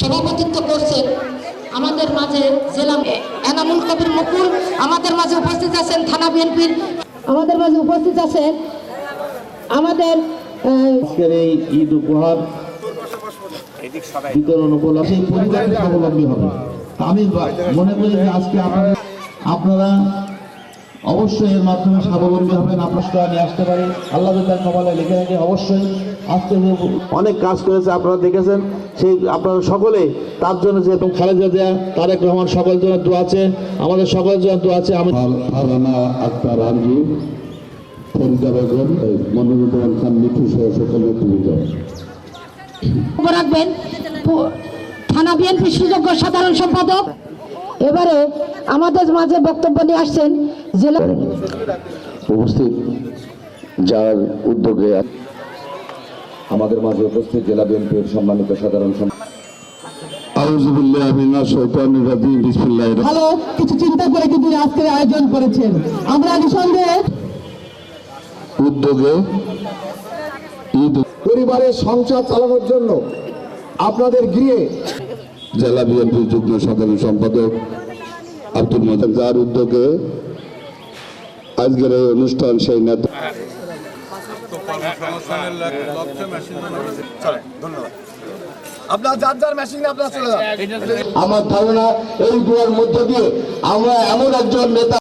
সভাপতিত্ব করছেন আমাদের মাঝে জেলা এনামুল কবির মুকুল, আমাদের মাঝে উপস্থিত আছেন থানা বিএনপির আমাদের মাঝে উপস্থিত আছেন আমাদের এই ঈদ উপহার বিতরণ উপলক্ষে পরিবারের স্বাবলম্বী হবে। আমি মনে করি আজকে আপনারা আপনারা অবশ্যই এর মাধ্যমে স্বাবলম্বী হবেন আপনারা নিয়ে আসতে পারি। আল্লাহ তার কপালে লিখে রাখে অবশ্যই। আজকে যে অনেক কাজ করেছে আপনারা দেখেছেন সেই আপনারা সকলে তার জন্য যে এবং খালেদা জিয়া তারেক রহমান সকল জন্য দোয়া আছে আমাদের সকল জন্য দোয়া আছে। আমি ফারহানা আক্তার আরজু ফরিদা বেগম মনিরুজ্জামান খান মিঠু সহ সকল নেতৃবৃন্দ। রাখবেন। থানা বিএনপি সুযোগ্য সাধারণ সম্পাদক। এবারে আমাদের মাঝে বক্তব্য নিয়ে আসছেন জেলা উপস্থিত যার উদ্যোগে আমাদের মাঝে উপস্থিত জেলা বিএনপির সম্মানিত সাধারণ ভালো কিছু চিন্তা করে কিন্তু আজকের আয়োজন করেছেন। আমরা নিঃসন্দেহে উদ্যোগে পরিবারের সংসার চালানোর জন্য আপনাদের গৃহে জেলা বিএনপির যুগ্ম সাধারণ সম্পাদক আব্দুল মজাক যার উদ্যোগে আজকের এই অনুষ্ঠান সেই নেতা আপনার যার যার মেশিনে আপনারা চলে আমার ধারণা এই দুয়ার মধ্য দিয়ে আমরা এমন একজন নেতা